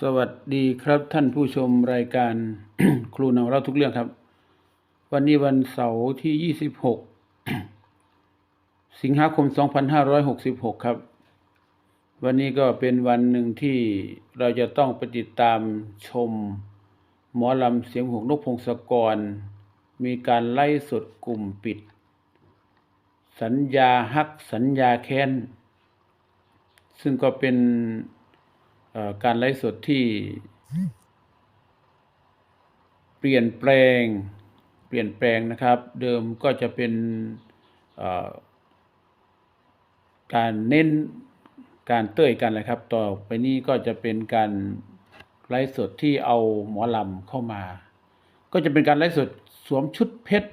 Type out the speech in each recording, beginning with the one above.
สวัสดีครับท่านผู้ชมรายการ ครูนำเล่าทุกเรื่องครับ วันนี้วันเสาร์ที่ 26 สิงหาคม 2566 ครับ วันนี้ก็เป็นวันหนึ่งที่เราจะต้องไปติดตามชม หมอลำเสียงหงนกพงศกร มีการไล่สดกลุ่มปิด สัญญาฮักสัญญาแค้น ซึ่งก็เป็น การไลฟ์สดที่เปลี่ยนแปลงเปลี่ยนแปลงนะครับ เดิมก็จะเป็นการเน้นการเต้ยกันเลยครับ ต่อไปนี้ก็จะเป็นการไลฟ์สดที่เอาหมอลำเข้ามา ก็จะเป็นการไลฟ์สดสวมชุดเพชร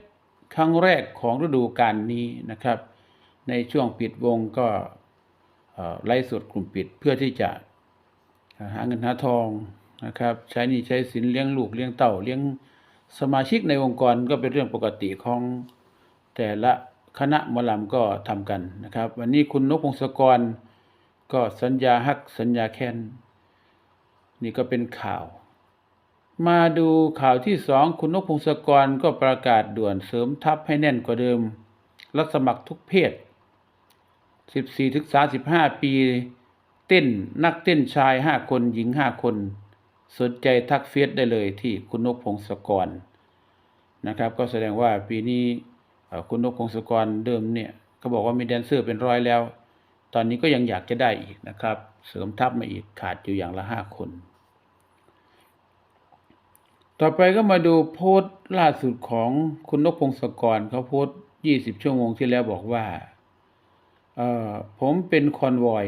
ครั้งแรกของฤดูกาลนี้นะครับ ในช่วงปิดวงก็ไลฟ์สดกลุ่มปิดเพื่อที่จะ หาเงินหาทองนะครับ ใช้หนี่ใช้สินเลี้ยงลูกเลี้ยงเต่าเลี้ยงสมาชิกในองค์กรก็เป็นเรื่องปกติของแต่ละคณะมอลำก็ทำกันนะครับ วันนี้คุณนกพงศกรก็สัญญาฮักสัญญาแค้นนี่ก็เป็นข่าว มาดูข่าวที่สองคุณนกพงศกรก็ประกาศด่วนเสริมทัพให้แน่นกว่าเดิม รับสมัครทุกเพศ 14ถึง35 ปี เต้นนักเต้นชาย5คนหญิง5คน สนใจทักเฟซได้เลยที่คุณนกพงศกรนะครับ ก็แสดงว่าปีนี้คุณนกพงศกรเดิมเนี่ยก็บอกว่ามีแดนเซอร์เป็นร้อยแล้ว ตอนนี้ก็ยังอยากจะได้อีกนะครับ เสริมทัพมาอีกขาดอยู่อย่างละ5คน ต่อไปก็มาดูโพสต์ล่าสุดของคุณนกพงศกรเขาโพสต์20ชั่วโมงที่แล้วบอกว่าผมเป็นคอนวอย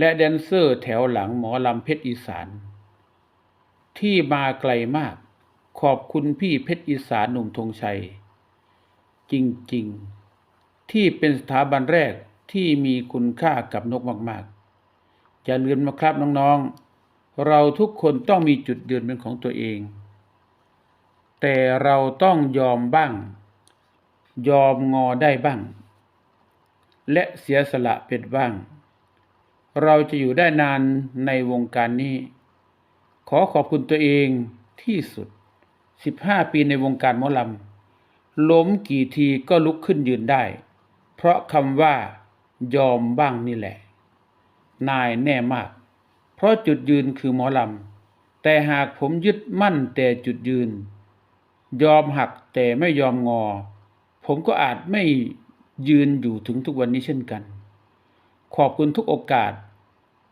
และแดนเซอร์แถวหลังหมอลำเพชรอีสาน ที่มาไกลมาก ขอบคุณพี่เพชรอีสานหนุ่มธงชัย จริงๆ ที่เป็นสถาบันแรกที่มีคุณค่ากับนกมากๆ อย่าลืมนะครับน้องๆ เราทุกคนต้องมีจุดเดือนเป็นของตัวเอง แต่เราต้องยอมบ้าง ยอมงอได้บ้าง และเสียสละเป็นบ้าง เราจะอยู่ได้นานในวงการนี้ ขอขอบคุณตัวเองที่สุด 15 ปีในวงการหมอลำล้มกี่ทีก็ลุกขึ้นยืนได้ เพราะคำว่ายอมบ้างนี่แหละ นายแน่มาก เพราะจุดยืนคือหมอลำ แต่หากผมยึดมั่นแต่จุดยืน ยอมหักแต่ไม่ยอมงอ ผมก็อาจไม่ยืนอยู่ถึงทุกวันนี้เช่นกัน ขอบคุณทุกโอกาส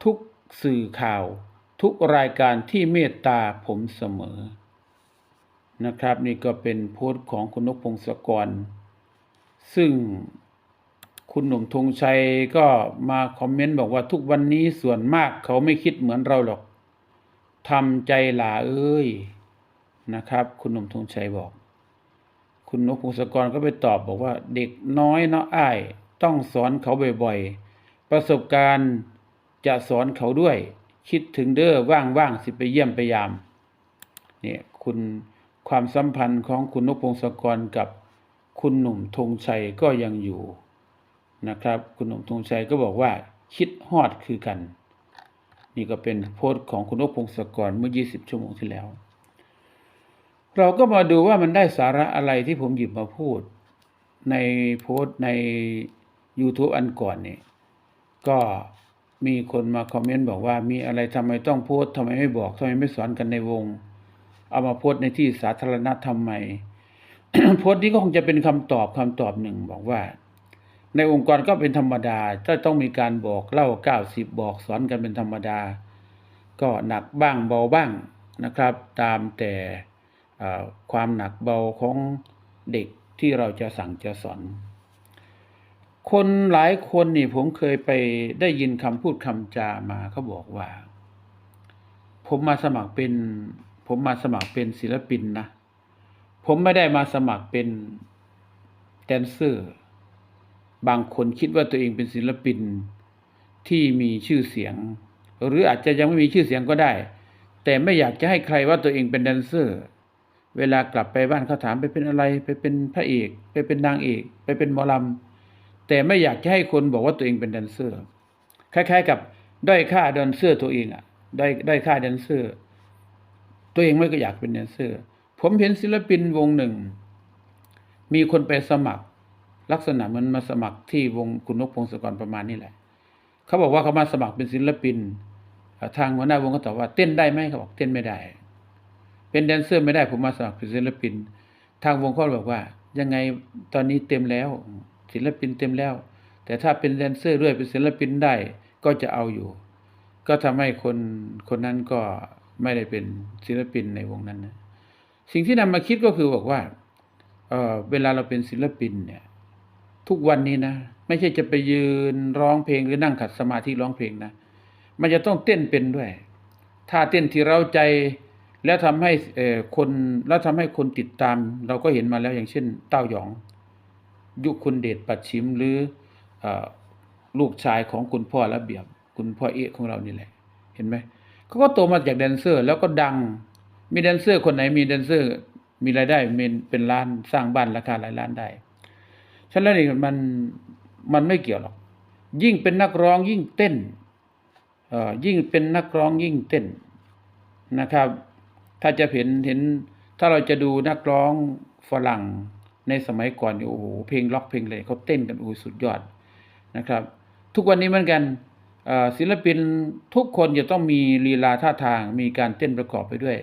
ทุกสื่อข่าว ทุกรายการที่เมตตาผมเสมอ นะครับ นี่ก็เป็นโพสต์ของคุณนกพงศกร ซึ่งคุณหนุ่มธงชัยก็มาคอมเมนต์บอกว่าทุกวันนี้ส่วนมากเขาไม่คิดเหมือนเราหรอกทำใจหลาเอ้ยนะครับ คุณหนุ่มธงชัยบอก คุณนกพงศกรก็ไปตอบบอกว่า เด็กน้อยเนาะอ้าย ต้องสอนเขาบ่อยๆ ประสบการณ์จะสอนเขาด้วย คิดถึงเด้อว่างๆสิไปเยี่ยมไปยามเนี่ยคุณความสัมพันธ์ของคุณนกพงศกรกับคุณหนุ่มธงชัยก็ยังอยู่นะครับ คุณหนุ่มธงชัยก็บอกว่า คิดฮอดคือกัน นี่ก็เป็นโพสต์ของคุณนกพงศกรเมื่อ 20 ชั่วโมงที่แล้ว เราก็มาดูว่ามันได้สาระอะไรที่ผมหยิบมาพูด ในโพสต์ใน YouTube อันก่อนเนี่ย ก็มีคนมาคอมเมนต์บอกว่ามีอะไรทำไมต้องโพสทำไมไม่บอกทำไมไม่สอนกันในวง เอามาโพสในที่สาธารณะทำไมโพสต์นี้ก็คงจะเป็นคำตอบคำตอบหนึ่งบอกว่า ในองค์กรก็เป็นธรรมดาถ้าต้องมีการบอกเล่าเก้าสิบบอกสอนกันเป็นธรรมดา ก็หนักบ้างเบาบ้างนะครับ ตามแต่ความหนักเบาของเด็กที่เราจะสั่งจะสอน คนหลายคนนี่ผมเคยไปได้ยินคำพูดคำจามาเขาบอกว่า ผมมาสมัครเป็น ผมมาสมัครเป็นศิลปินนะ ผมไม่ได้มาสมัครเป็นแดนเซอร์ บางคนคิดว่าตัวเองเป็นศิลปินที่มีชื่อเสียง หรืออาจจะยังไม่มีชื่อเสียงก็ได้ แต่ไม่อยากจะให้ใครว่าตัวเองเป็นแดนเซอร์ เวลากลับไปบ้านเขาถามไปเป็นอะไร ไปเป็นพระเอก ไปเป็นนางเอก ไปเป็นหมอลำ แต่ไม่อยากจะให้คนบอกว่าตัวเองเป็นแดนเซอร์ คล้าย ๆ กับด้อยค่าแดนเซอร์ตัวเองอะได้ได้ค่าแดนเซอร์ ตัวเองไม่ก็อยากเป็นแดนเซอร์ ผมเห็นศิลปินวงหนึ่ง มีคนไปสมัคร ลักษณะมันมาสมัครที่วงคุณนกพงศกรประมาณนี้แหละ เขาบอกว่าเขามาสมัครเป็นศิลปิน ทางหัวหน้าวงก็ตอบว่าเต้นได้ไหมเขาบอกเต้นไม่ได้ เป็นแดนเซอร์ไม่ได้ผมมาสมัครเป็นศิลปิน ทางวงเขาบอกว่า ยังไงตอนนี้เต็มแล้ว ศิลปินเต็มแล้ว แต่ถ้าเป็นแดนเซอร์ด้วยเป็นศิลปินได้ก็จะเอาอยู่ ก็ทำให้คนคนนั้นก็ไม่ได้เป็นศิลปินในวงนั้นนะสิ่งที่นำมาคิดก็คือบอกว่าเออเวลาเราเป็นศิลปินเนี่ย ทุกวันนี้นะไม่ใช่จะไปยืนร้องเพลงหรือนั่งขัดสมาธิร้องเพลงนะมันจะต้องเต้นเป็นด้วยถ้าเต้นที่เราใจแล้วทำให้เออคนแล้วทำให้คนติดตาม เราก็เห็นมาแล้วอย่างเช่น เต้าหยอง ยุคคุณเดชปัดชิมหรืออลูกชายของคุณพ่อระเบียบ คุณพ่อเอะของเรานี่แหละ เห็นไหมเขาก็โตมาจากแดนเซอร์ แล้วก็ดัง มีแดนเซอร์คนไหนมีแดนเซอร์ มีรายได้เป็นล้านสร้างบ้านราคาหลายล้านได้ฉะนั้นนี่มันมันไม่เกี่ยวหรอก ยิ่งเป็นนักร้องยิ่งเต้นยิ่งเป็นนักร้องยิ่งเต้นนะครับ ถ้าจะเห็นเห็นถ้าเราจะดูนักร้องฝรั่ง ในสมัยก่อนนี่โอ้โหเพลงล็อกเพลงเลยเขาเต้นกันโอ้สุดยอดนะครับ ทุกวันนี้เหมือนกันศิลปินทุกคนจะต้องมีลีลาท่าทางมีการเต้นประกอบไปด้วย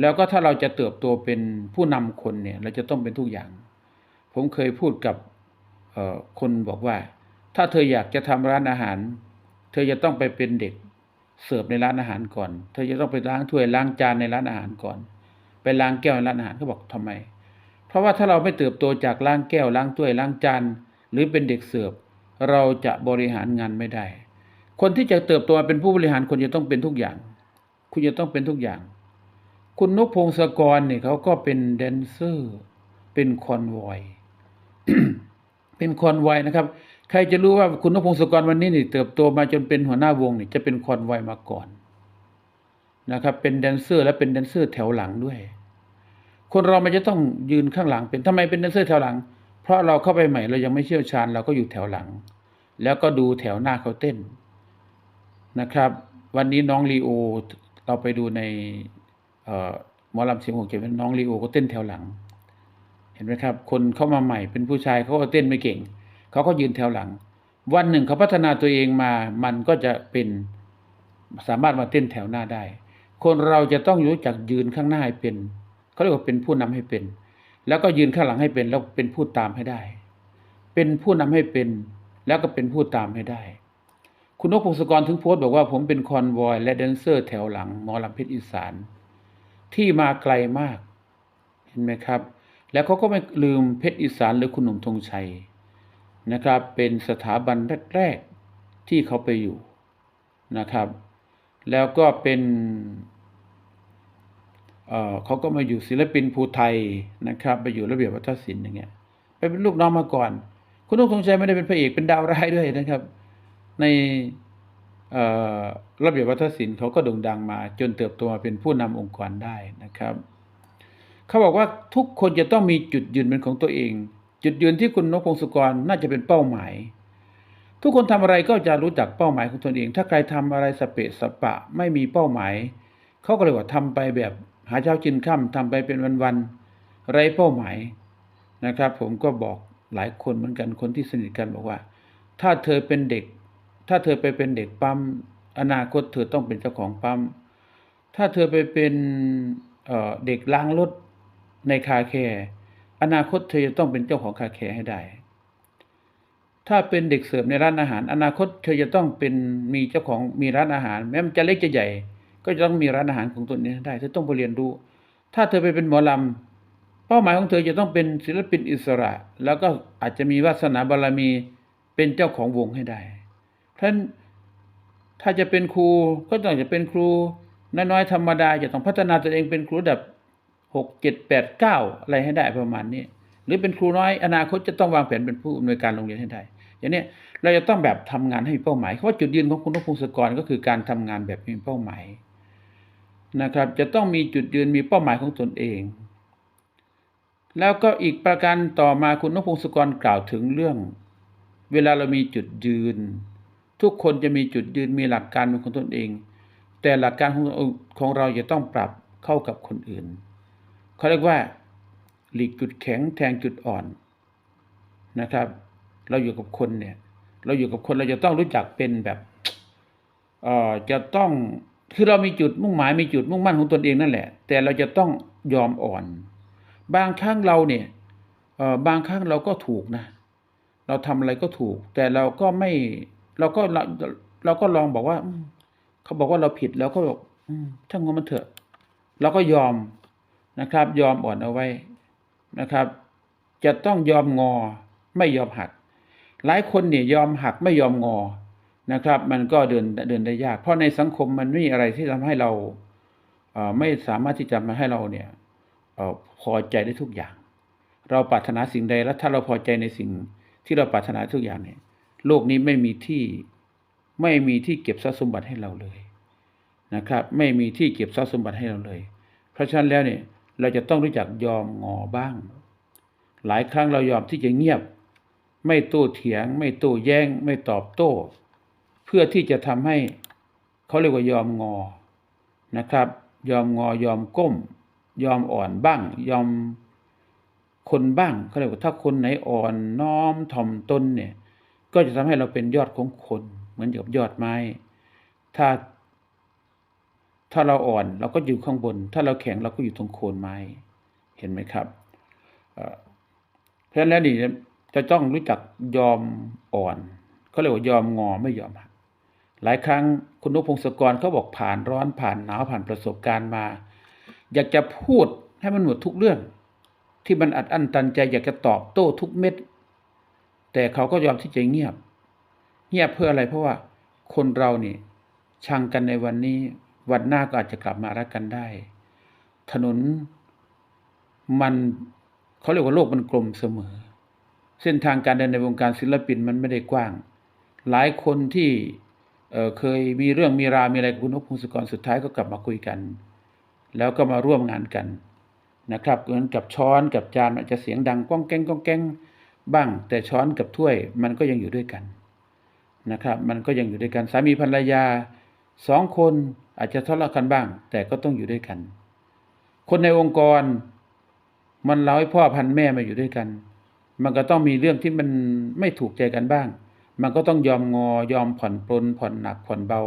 แล้วก็ถ้าเราจะเติบโตเป็นผู้นำคนเนี่ยเราจะต้องเป็นทุกอย่าง ผมเคยพูดกับคนบอกว่า ถ้าเธออยากจะทำร้านอาหาร เธอจะต้องไปเป็นเด็กเสิร์ฟในร้านอาหารก่อน เธอจะต้องไปล้างถ้วยล้างจานในร้านอาหารก่อน ไปล้างแก้วในร้านอาหารเขาบอกทำไม เพราะว่าถ้าเราไม่เติบโตจากล้างแก้วล้างถ้วยล้างจานหรือเป็นเด็กเสิร์ฟเราจะบริหารงานไม่ได้ คนที่จะเติบโตมาเป็นผู้บริหารคนจะต้องเป็นทุกอย่าง คุณจะต้องเป็นทุกอย่าง คุณนกพงศกรเนี่ยเขาก็เป็นแดนเซอร์ เป็นคอนวอยเป็นคอนวอยนะครับ ใครจะรู้ว่าคุณนพพงศกรวันนี้นี่เติบโตมาจนเป็นหัวหน้าวงนี่จะเป็นคอนวอยมาก่อนนะครับ เป็นแดนเซอร์และเป็นแดนเซอร์แถวหลังด้วย คนเรามันจะต้องยืนข้างหลังเป็นทำไมเป็นแดนเซอร์แถวหลัง เพราะเราเข้าไปใหม่เรายังไม่เชี่ยวชาญเราก็อยู่แถวหลัง แล้วก็ดูแถวหน้าเขาเต้นนะครับ วันนี้น้องลีโอเราไปดูในเอ่อหมอลำเสียงหัวเก็บน้องลีโอก็เต้นแถวหลัง เห็นไหมครับ คนเข้ามาใหม่เป็นผู้ชายเขาก็เต้นไม่เก่งเขาก็ยืนแถวหลัง วันหนึ่งเขาพัฒนาตัวเองมา มันก็จะเป็นสามารถมาเต้นแถวหน้าได้ คนเราจะต้องรู้จักยืนข้างหน้าให้เป็น เขาเรียกว่าเป็นผู้นำให้เป็น แล้วก็ยืนข้างหลังให้เป็น แล้วเป็นผู้ตามให้ได้ เป็นผู้นำให้เป็น แล้วก็เป็นผู้ตามให้ได้ คุณนกพงศกรถึงโพสต์บอกว่าผมเป็นคอนวอยและแดนเซอร์แถวหลังหมอลำเพชรอีสาน ที่มาไกลมาก เห็นไหมครับ แล้วเขาก็ไม่ลืมเพชรอีสานหรือคุณหนุ่มธงชัยนะครับ เป็นสถาบันแรกๆที่เขาไปอยู่นะครับ แล้วก็เป็น เขาก็มาอยู่ศิลปินภูไทยนะครับไปอยู่ระเบียบวัฒนศิลป์อย่างเงี้ยไปเป็นลูกน้องมาก่อน คุณนุ่งธงชัยไม่ได้เป็นพระเอกเป็นดาวร้ายด้วยนะครับ ในระเบียบวัฒนศิลป์เขาก็โด่งดังมา จนเติบโตมาเป็นผู้นำองค์กรได้นะครับ เขาบอกว่าทุกคนจะต้องมีจุดยืนเป็นของตัวเอง จุดยืนที่คุณนกพงศกรน่าจะเป็นเป้าหมาย ทุกคนทำอะไรก็จะรู้จักเป้าหมายของตนเอง ถ้าใครทำอะไรสเปะสปะไม่มีเป้าหมาย เขาก็เลยว่าทำไปแบบ หาเช้ากินค่ำทำไปเป็นวันๆไรเป้าหมายนะครับ ผมก็บอกหลายคนเหมือนกันคนที่สนิทกันบอกว่า ถ้าเธอเป็นเด็ก ถ้าเธอไปเป็นเด็กปั๊มอนาคตเธอต้องเป็นเจ้าของปั๊มถ้าเธอไปเป็นเเด็กล้างรถในคาแคร์อนาคตเธอจะต้องเป็นเจ้าของคาแคร์ให้ได้ ถ้าเป็นเด็กเสิร์ฟในร้านอาหาร อนาคตเธอจะต้องเป็นมีเจ้าของมีร้านอาหาร แม้มันจะเล็กจะใหญ่ ก็จะต้องมีร้านอาหารของตนเองให้ได้เธอต้องไปเรียนรู้ ถ้าเธอไปเป็นหมอลำเป้าหมายของเธอจะต้องเป็นศิลปินอิสระ แล้วก็อาจจะมีวาสนาบารมีเป็นเจ้าของวงให้ได้เพรานถ้าจะเป็นครูก็ต้องจะเป็นครูน้อยๆธรรมดาจะต้องพัฒนาตัวเองเป็นครูระดับหกเจ็ดแปดเก้าอะไรให้ได้ประมาณนี้ หรือเป็นครูน้อยอนาคตจะต้องวางแผนเป็นผู้อำนวยการโรงเรียนให้ได้อย่างนี้เราจะต้องแบบทำงานให้มีเป้าหมายเพราะว่าจุดยืนของคุณนพพงศกรก็คือการทำงานแบบมีเป้าหมาย นะครับ จะต้องมีจุดยืนมีเป้าหมายของตนเอง แล้วก็อีกประการต่อมาคุณนพพงศกรกล่าวถึงเรื่อง เวลาเรามีจุดยืน ทุกคนจะมีจุดยืนมีหลักการเป็นของตนเอง แต่หลักการของของเราจะต้องปรับเข้ากับคนอื่นเขาเรียกว่า หลีกจุดแข็งแทงจุดอ่อนนะครับ เราอยู่กับคนเนี่ย เราอยู่กับคนเราจะต้องรู้จักเป็นแบบเอ่อจะต้อง คือเรามีจุดมุ่งหมายมีจุดมุ่งมั่นของตนเองนั่นแหละ แต่เราจะต้องยอมอ่อน บางครั้งเราเนี่ยบางครั้งเราก็ถูกนะ เราทำอะไรก็ถูก แต่เราก็ไม่เราก็เราเราก็ลองบอกว่าเขาบอกว่าเราผิดแล้วก็บอกอืมช่างมันเถอะ เราก็ยอมนะครับ ยอมอ่อนเอาไว้นะครับ จะต้องยอมงอไม่ยอมหัก หลายคนเนี่ยยอมหักไม่ยอมงอ นะครับ มันก็เดินเดินได้ยาก เพราะในสังคมมันไม่มีอะไรที่ทำให้เราเไม่สามารถที่จะมาให้เราเนี่ยอพอใจได้ทุกอย่าง เราปรารถนาสิ่งใดแล้วถ้าเราพอใจในสิ่งที่เราปรารถนาทุกอย่างเนี่ย โลกนี้ไม่มีที่ไม่มีที่เก็บทรัพย์สมบัติให้เราเลยนะครับ ไม่มีที่เก็บทรัพย์สมบัติให้เราเลย เพราะฉะนั้นแล้วเนี่ยเราจะต้องรู้จักยอมงอบ้าง หลายครั้งเรายอมที่จะเงียบ ไม่โต้เถียง ไม่โต้แย้ง ไม่ตอบโต้ พื่อที่จะทำให้เขาเรียกว่ายอมงอนะครับ ยอมงอยอมก้ม ยอมอ่อนบ้าง ยอมคนบ้างเขาเรียกว่าถ้าคนไหนอ่อนน้อมถ่อมตนเนี่ย ก็จะทำให้เราเป็นยอดของคน เหมือนกับยอดไม้ ถ้า ถ้าเราอ่อนเราก็อยู่ข้างบน ถ้าเราแข็งเราก็อยู่ตรงโคนไม้ เห็นไหมครับเพราะฉะนั้นแล้วนี่จะต้องรู้จักยอมอ่อนเขาเรียกว่ายอมงอไม่ยอมหัก หลายครั้งคุณนพพงศกรเขาบอกผ่านร้อนผ่านหนาวผ่านประสบการณ์มา อยากจะพูดให้มันหมดทุกเรื่อง ที่มันอัดอั้นตันใจอยากจะตอบโต้ทุกเม็ด แต่เขาก็ยอมที่จะเงียบ เงียบเพื่ออะไรเพราะว่าคนเรานี่ชังกันในวันนี้วันหน้าก็อาจจะกลับมารักกันได้ ถนนมันเขาเรียกว่าโลกมันกลมเสมอ เส้นทางการเดินในวงการศิลปินมันไม่ได้กว้าง หลายคนที่ เเคยมีเรื่องมีราวมีอะไรกับคุณนพพงศกรสุดท้ายก็กลับมาคุยกัน แล้วก็มาร่วมงานกันนะครับเหมือนกับช้อนกับจานอาจจะเสียงดังก้องแก้งก้องแก้งบ้าง แต่ช้อนกับถ้วยมันก็ยังอยู่ด้วยกันนะครับ มันก็ยังอยู่ด้วยกันสามีภรรยาสองคนอาจจะทะเลาะกันบ้าง แต่ก็ต้องอยู่ด้วยกัน คนในองค์กร มันเล่าให้พ่อพันแม่มาอยู่ด้วยกัน มันก็ต้องมีเรื่องที่มันไม่ถูกใจกันบ้าง มันก็ต้องยอมงอยอมผ่อนปลนผ่อนหนักผ่อนเบา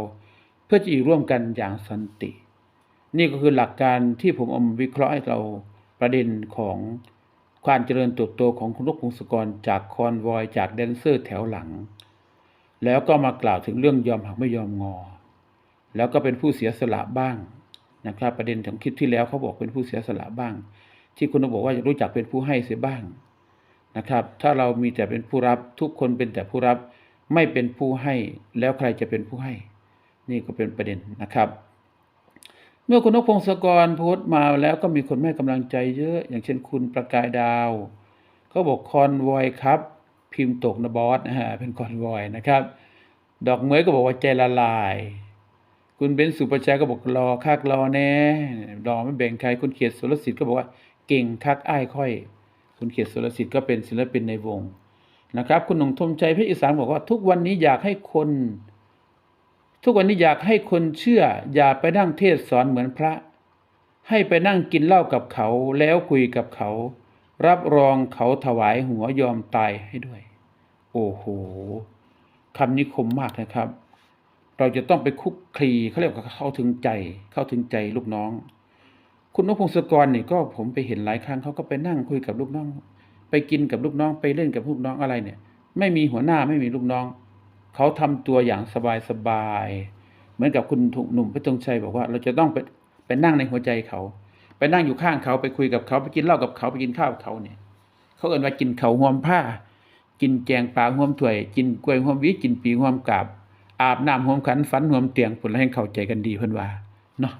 เพื่อจะอยู่ร่วมกันอย่างสันติ นี่ก็คือหลักการที่ผมอมวิเคราะห์ให้เราประเด็นของความเจริญเติบโตของคุณลูกพงศกรจากคอนวอยจากแดนเซอร์แถวหลัง แล้วก็มากล่าวถึงเรื่องยอมหักไม่ยอมงอ แล้วก็เป็นผู้เสียสละบ้างนะครับประเด็นของคลิปที่แล้วเขาบอกเป็นผู้เสียสละบ้าง ที่คุณบอกว่ารู้จักเป็นผู้ให้เสียบ้างนะครับ ถ้าเรามีแต่เป็นผู้รับทุกคนเป็นแต่ผู้รับ ไม่เป็นผู้ให้แล้วใครจะเป็นผู้ให้ นี่ก็เป็นประเด็นนะครับ เมื่อคุณนพพงศกรโพสต์มาแล้วก็มีคนให้กำลังใจเยอะ อย่างเช่นคุณประกายดาวเขาบอกคอนวอยครับ พิมพ์ตกนะบอสนะฮะเป็นคอนวอยนะครับ ดอกเหมยก็บอกว่าใจละลาย คุณเบนซ์สุประชัยก็บอกรอคักรอแน่รอไม่แบ่งใครคุณเขียดสุรสิทธิ์ก็บอกว่าเก่งคักอ้ายค่อย คุณเขียดสุรสิทธิ์ก็เป็นศิลปินในวง นะครับ คุณหนุ่มทมใจพชรอีสานบอกว่า ทุกวันนี้อยากให้คน ทุกวันนี้อยากให้คนเชื่อ อย่าไปนั่งเทศสอนเหมือนพระ ให้ไปนั่งกินเหล้ากับเขาแล้วคุยกับเขา รับรองเขาถวายหัวยอมตายให้ด้วย โอ้โหคำนี้คมมากนะครับ เราจะต้องไปคุกคลีเขาเรียกว่าเข้าถึงใจ เข้าถึงใจลูกน้อง คุณนพพงศกรนี่ก็ผมไปเห็นหลายครั้งเขาก็ไปนั่งคุยกับลูกน้อง ไปกินกับลูกน้องไปเล่นกับลูกน้องอะไรเนี่ย ไม่มีหัวหน้าไม่มีลูกน้อง เขาทำตัวอย่างสบายสบายๆเหมือนกับคุณหนุ่มพระจงชัยบอกว่า เราจะต้องไปไปนั่งในหัวใจเขา ไปนั่งอยู่ข้างเขาไปคุยกับเขาไปกินเหล้ากับเขาไปกินข้าวกับเขาเนี่ย เขาเอ่นว่ากินเขาห่วมผ้า กินแจงปลาห่วมถ้วย กินกล้วยห่วมวิกินปีห่วมกาบ อาบน้ำห่วมขันฝันห่วมเตียงผลให้เข้าใจกันดีเพิ่นว่าเนาะ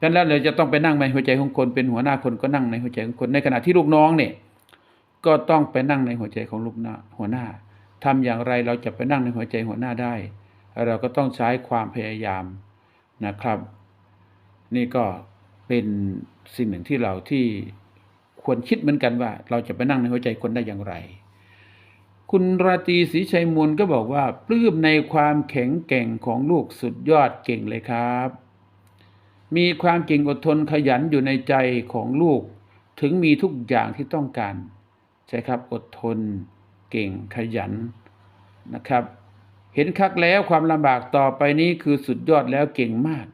ดังนั้นเราจะต้องไปนั่งในหัวใจของคนเป็นหัวหน้าคนก็นั่งในหัวใจของคนในขณะที่ลูกน้องเนี่ย ก็ต้องไปนั่งในหัวใจของลูกหน้าหัวหน้าทำอย่างไรเราจะไปนั่งในหัวใจหัวหน้าได้ เราก็ต้องใช้ความพยายามนะครับ นี่ก็เป็นสิ่งหนึ่งที่เราที่ควรคิดเหมือนกันว่า เราจะไปนั่งในหัวใจคนได้อย่างไร คุณราตรีศรีชัยมูลก็บอกว่า ปลื้มในความแข็งแกร่งของลูกสุดยอดเก่งเลยครับ มีความเก่งอดทนขยันอยู่ในใจของลูก ถึงมีทุกอย่างที่ต้องการ ใช่ครับอดทน เก่งขยันนะครับ เห็นคักแล้วความลำบากต่อไปนี้คือสุดยอดแล้วเก่งมาก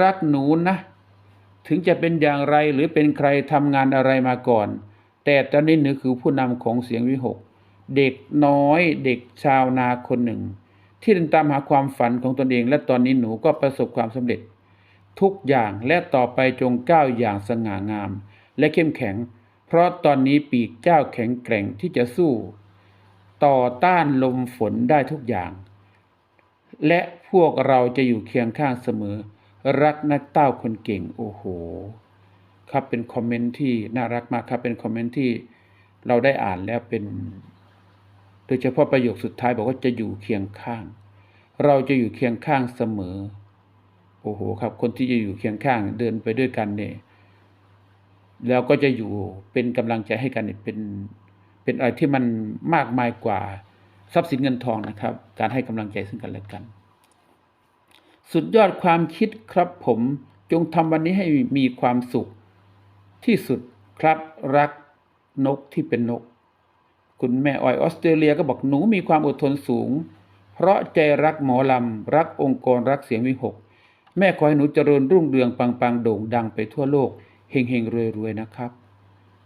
รักหนูนะ ถึงจะเป็นอย่างไรหรือเป็นใครทำงานอะไรมาก่อน แต่ตอนนี้หนูคือผู้นำของเสียงวิหก เด็กน้อยเด็กชาวนาคนหนึ่ง ที่เดินตามหาความฝันของตนเอง และตอนนี้หนูก็ประสบความสำเร็จ ทุกอย่างและต่อไปจงก้าวอย่างสง่างาม และเข้มแข็ง เพราะตอนนี้ปีกเจ้าแข็งแกร่งที่จะสู้ ต่อต้านลมฝนได้ทุกอย่าง และพวกเราจะอยู่เคียงข้างเสมอ รักนักเต้าคนเก่งโอ้โห ครับเป็นคอมเมนต์ที่น่ารักมากครับเป็นคอมเมนต์ที่เราได้อ่านแล้วเป็น โดยเฉพาะประโยคสุดท้ายบอกว่าจะอยู่เคียงข้าง เราจะอยู่เคียงข้างเสมอโอ้โหครับ คนที่จะอยู่เคียงข้างเดินไปด้วยกันเนี่ย แล้วก็จะอยู่เป็นกำลังใจให้กันเป็นเป็นอะไรที่มันมากมายกว่าทรัพย์สินเงินทองนะครับ การให้กำลังใจซึ่งกันและกัน สุดยอดความคิดครับผมจงทำวันนี้ให้มีความสุขที่สุดครับรักนกที่เป็นนก คุณแม่อ้อยออสเตรเลียก็บอกหนูมีความอดทนสูง เพราะใจรักหมอลำ รักองค์กรรักเสียงวิหก แม่ขอให้หนูเจริญรุ่งเรืองปังๆโด่งดังไปทั่วโลก เฮงเฮงๆรวยๆนะครับ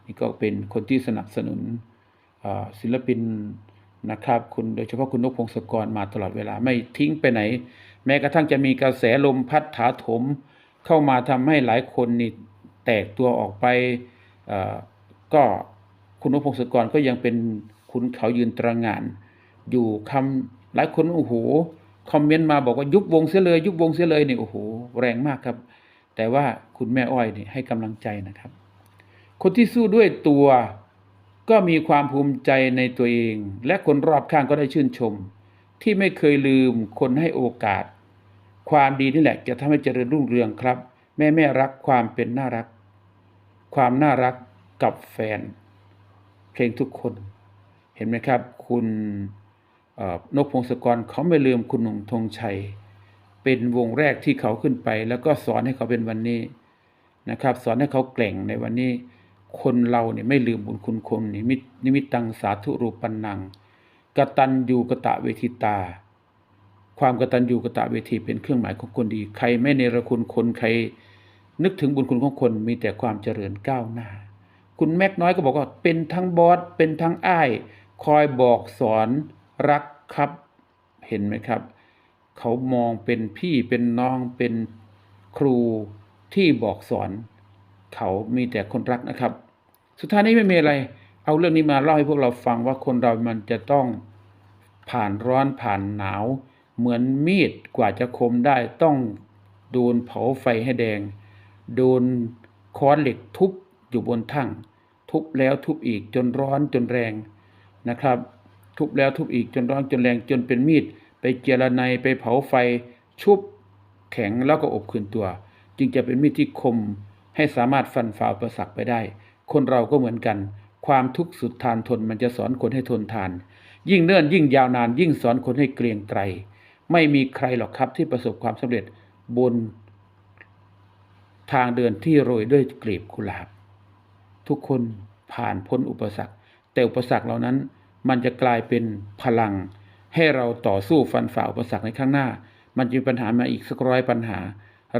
นี่ก็เป็นคนที่สนับสนุนศิลปินนะครับ คุณโดยเฉพาะคุณนกพงศกรมาตลอดเวลาไม่ทิ้งไปไหน แม้กระทั่งจะมีกระแสลมพัดถาถม เข้ามาทำให้หลายคนนี่แตกตัวออกไปก็คุณนกพงศกรก็ยังเป็นขุนเขายืนตระงาน อยู่คำหลายคนโอ้โหคอมเมนต์มาบอกว่ายุบวงเสียเลย ยุบวงเสียเลยเนี่โอ้โหแรงมากครับ แต่ว่าคุณแม่อ้อยนี่ให้กำลังใจนะครับ คนที่สู้ด้วยตัวก็มีความภูมิใจในตัวเอง และคนรอบข้างก็ได้ชื่นชม ที่ไม่เคยลืมคนให้โอกาส ความดีนี่แหละจะทำให้เจริญรุ่งเรืองครับ แม่แม่รักความเป็นน่ารัก ความน่ารักกับแฟน เพลงทุกคนเห็นไหมครับ คุณนกพงศกรเขาไม่ลืมคุณหนุ่มธงชัย เป็นวงแรกที่เขาขึ้นไป แล้วก็สอนให้เขาเป็นวันนี้นะครับ สอนให้เขาแกล่งในวันนี้ คนเราเนี่ยไม่ลืมบุญคุณคนนิมิตนิมิตตังสาธุรูปันนังกตัญญูกะตะเวทิตา ความกตัญญูกะตะเวทีเป็นเครื่องหมายของคนดี ใครไม่เนรคุณคนใคร นึกถึงบุญคุณของคนมีแต่ความเจริญก้าวหน้า คุณแม็กน้อยก็บอกว่าเป็นทั้งบอสเป็นทั้งอ้าย คอยบอกสอนรักครับ เห็นไหมครับ เขามองเป็นพี่เป็นน้องเป็นครูที่บอกสอน เขามีแต่คนรักนะครับ สุดท้ายนี้ไม่มีอะไร เอาเรื่องนี้มาเล่าให้พวกเราฟังว่าคนเรามันจะต้องผ่านร้อนผ่านหนาว เหมือนมีดกว่าจะคมได้ต้องโดนเผาไฟให้แดง โดนค้อนเหล็กทุบอยู่บนทั่งทุบแล้วทุบอีกจนร้อนจนแรงนะครับ ทุบแล้วทุบอีกจนร้อนจนแรงจนเป็นมีด ไปเจรไนไปเผาไฟชุบแข็งแล้วก็อบคืนตัว จึงจะเป็นมีดที่คมให้สามารถฟันฝ่าอุประสักไปได้ คนเราก็เหมือนกัน ความทุกข์สุดทานทนมันจะสอนคนให้ทนทาน ยิ่งเนิ่นยิ่งยาวนาน ยิ่งสอนคนให้เกรียงไกรไม่มีใครหรอกครับที่ประสบความสำเร็จบน ทางเดินที่โรยด้วยกลีบกุหลาบ ทุกคนผ่านพ้นอุปสรรค แต่อุปสรรคเหล่านั้น มันจะกลายเป็นพลัง ให้เราต่อสู้ฟันฝ่าอุปสรรคในข้างหน้า มันจะมีปัญหามาอีกสักร้อยปัญหา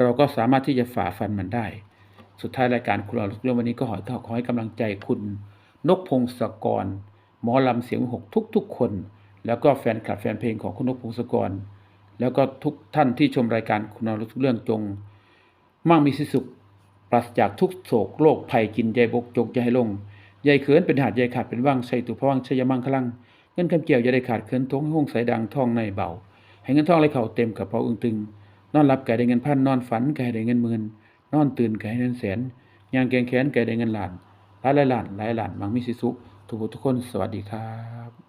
เราก็สามารถที่จะฝ่าฟันมันได้ สุดท้ายรายการคุณเราเรื่องวันนี้ก็ขอขอให้กำลังใจคุณ นกพงศกร หมอลำเสียงหกทุก ๆ คน แล้วก็แฟนคลับแฟนเพลงของคุณนกพงศกร แล้วก็ทุกท่านที่ชมรายการคุณเราทุกเรื่องจง มั่งมีสิสุขปราศจากทุกโศกโรคภัยกินใจบกจกใจให้ลงใยเขินเป็นหาดใยขาดเป็นว่างใส่ตุพว่างชัยมังคลัง เงินคำเกี่ยวจะได้ขาดเขินทงห้องสายดังทองในเบาให้เงินทองไหลเข่าเต็มกับเป๋าอึงตึง นอนหลับไก่ได้เงินพันนอนฝันไก่ได้เงินหมื่นนอนตื่นไก่ได้เงินแสนยางแกงแขนไก่ได้เงินล้านหลายหลายล้านหลายหลานมังมิสิสุทุกทุกคนสวัสดีครับ